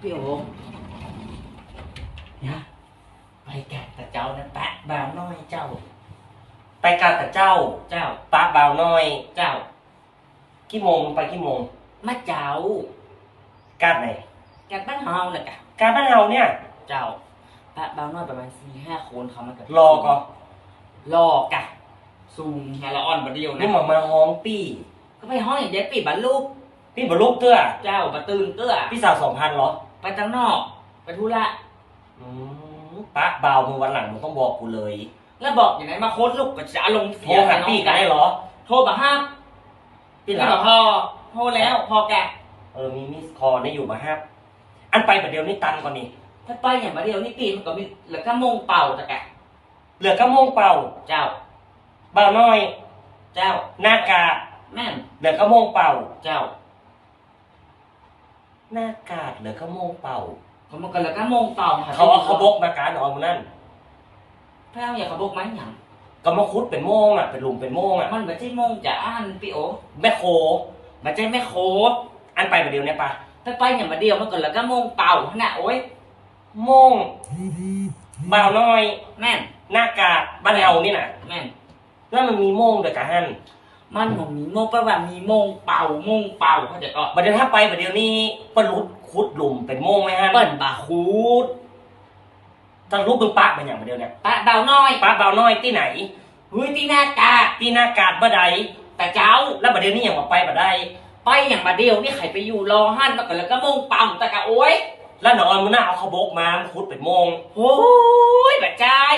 พี่โอเนี่ยไปแกะตะเจ้านะแปะบ่าวน้อยเจ้า ไปกาแต่เจ้า เจ้าปะบ่าวน้อย เจ้ากี่โมงไปกี่โมงมาเจ้ากาดไหนแกะบ้านเฮาเลยกะกาดบ้านเฮาเนี่ย เจ้าแปะบ่าวน้อยประมาณสี่ห้าคนเขามากันรอก็รอกะซูมฮาละออนบัดเดียวนี่นะหมอมาฮ้องปี้ก็ไปห้องอย่างเด็ดปีบันลูกพี่บรรลุเตื้อ เจ้าประตื่นเตื้อ พี่สาวสองพันเหรอ ไปตั้งนอก ไปธุระอืมปะบ่าวมึงวันหลังมึงต้องบอกกูเลยแล้วบอกอย่างไรมาโค้ดลูกก็จะเอาลงโทรหาปี้กันได้เหรอ โทรมาห้ามพี่หไม่ลับอกพอโทรแล้วพอแกะเออมีมิสคอได้อยู่มาฮับอันไปประเดี๋ยวนี้ตันก่อนนี่ถ้าไปอย่างมาเดียวนี่ปีมันก็มีเหลือแค่โมงเป่าแต่แกะเหลือก็โมงเป่า เจ้าบ่าวน้อย เจ้าหน้ากากแม่นเหลือก็โมงเป่า เจ้า หน้ากากเหลือก็โมงเป่า เขามันก็เหลือแค่โมงเป่าค่ะเขาเอาเขาบกมาการเอามือนั่นแพ้วอย่าเขาบกไหมหยังก็มาคุดเป็นโมงอะเป็นหลุมเป็นโมงอะมันไม่ใช่โมงจะอ่านปีโอแม่โคไม่ใช่แม่โคดอันไปประเดี๋ยวนี้ปะถ้าไปอย่างมาเดียวมันก็เหลือแค่โมงเป่าขนาดโอ้ยโมงบ่าวน้อย แม่นหน้ากากบ้านเฮานี่น่ะ แม่นแล้วมันมีโมงด้วยกะฮั่น มันบ่มีโมงแปลว่ามีโมงเป่าโมงเป่าเขาใจะก็ประเดี๋ยวถ้าไปประเดี๋ยวนี้ปนรุดคุดหลุมเป็นโมงไหมฮะเปิ้นบาคูดทางรูปมึงปะเป็นอย่างประเดี๋ยวเนี่ยปะเบาน้อยปะบ่าวน้อยที่ไหนเฮ้ยที่หน้ากาที่หน้ากากบ่ใดแต่เจ้าแล้วประเดี๋ยวนี้ยังมาไปบ่ได้ไปอย่างมาเดียวนี่ใครไปอยู่รอหันมาก่อนแล้วก็โมงเป่าแต่กะโอ้ยแล้วหนอนมึงน่าเอาเขาบกมามาคุดเป็นโมงโอ้ยบาใจาย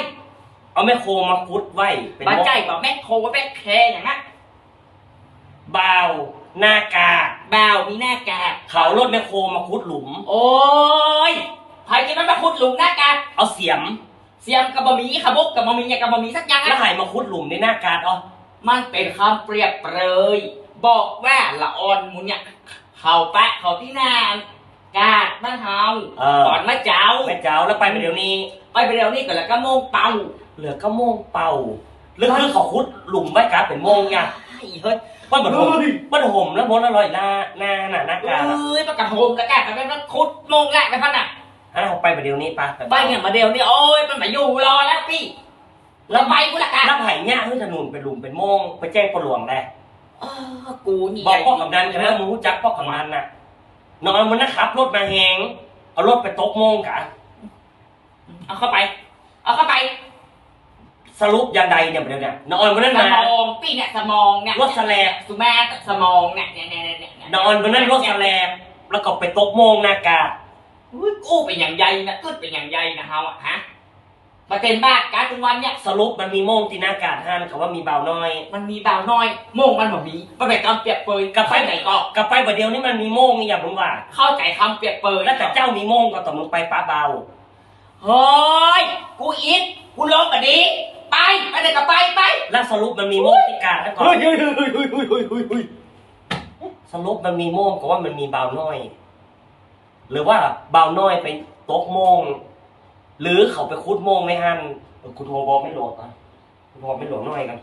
เอาแม่โคมาคุดไว้เป็นบาโมงใจายบอกแม่โคว่าแม่แคอย่างนั้น บ่าวหน้ากากบ่าวมีหน้ากากเขารถแม่โคมาคุดหลุม โอ้ยใครจะมันมาขุดหลุมหน้ากากเอาเสียม เสียมกับบะหมี่ขบกกับบะหมี่เนี่ยกับบะหมี่สักอย่างแล้วนะใหายมาคุดหลุมในหน้ากากอ๋อมันเป็นคำเปรียบเปรยบอกว่าละออนหมุนเนี่ยเขาแปะเขาที่หน้ากาดบ้านเฮาเออก่อนมาเจ้าแม่เจ้าแล้วไปประเดี๋ยวนี้ ไปไปเร็วนี่ก่อนแล้วก็โมงเป่าเหลือก็โมงเป่าหรือคือเขาคุดหลุมไว้กาเป็นโมงเนี่ยไอ้เฮ้ย มันแบบผมมันห่มแล้วมดอร่อยหน้าหน้าหน้าหน้ากากอะเอ้ยประกาศโฮมกระแกะกันแล้วขุดโมงแรกไปพันอะอ้าวไปประเดี๋ยวนี้ปะไปเนี่ยมาเดียวนี่โอ้ยมันมาอยู่รอแล้วพี่แล้วไปกูละกันแล้วไผ่เนี่ยคือถนนเป็นหลุมเป็นโมงไปแจ้งปลวงแหละเออกูนี่บอกพ่อกำนันกันแล้วมึงรู้จักพ่อกำนันน่ะนอนมันนะครับรถมาแหงเอารถไปตกโมงกะเอาเข้าไป เอาเข้าไป สรุปยันใดเนี่ยประเดี๋ยวเนี่ยนอนมันนั่นสมามองพี่เนี่ยสมองเนี่ยรถแสลบสุแม่สมองเนี่ยเนี่ยเนี่ยเนี่ยนอนมันนั่นรถแสลบแล้วก็ไปตกโมงหน้ากากอุ้ยกูเป็นอย่างใหญ่นะกูเป็นอย่างใหญ่นะเฮาอะฮะมาเป็นบ้านการทุกวันเนี่ยสรุปมันมีโมงที่หน้ากากห้านเขาว่ามีเบาน้อยมันมีบ่าวน้อยโมงมันบ่มีมันเป็นคำเปรียบเปรยกับไปไหนก็ กลับไปประเดี๋ยวนี้มันมีโมงนี่อย่างมึงว่าเข้าใจคำเปรียบเปรยแล้วแต่เจ้ามีโมงก็ต่อมึงไปป้าเบา เฮ้ยกูอิดกูลงแบบนี้ไปไปไหนก็ไปไป แล้วสรุปมันมีโมงที่กาดแล้วก่อนเฮ้ยเฮ้ยเฮ้ยเฮ้ยเฮ้ยเฮ้ยเฮ้ยเฮ้ยเฮ้ยสรุปมันมีโมงก็ว่ามันมีเบาน้อย หรือว่าเบาน้อยไปตกโมงหรือเขาไปคุดโมงไม่ฮันเออกูโทรบอกไม่โหลดก่อนกูโทรไม่โหลดน้อยกัน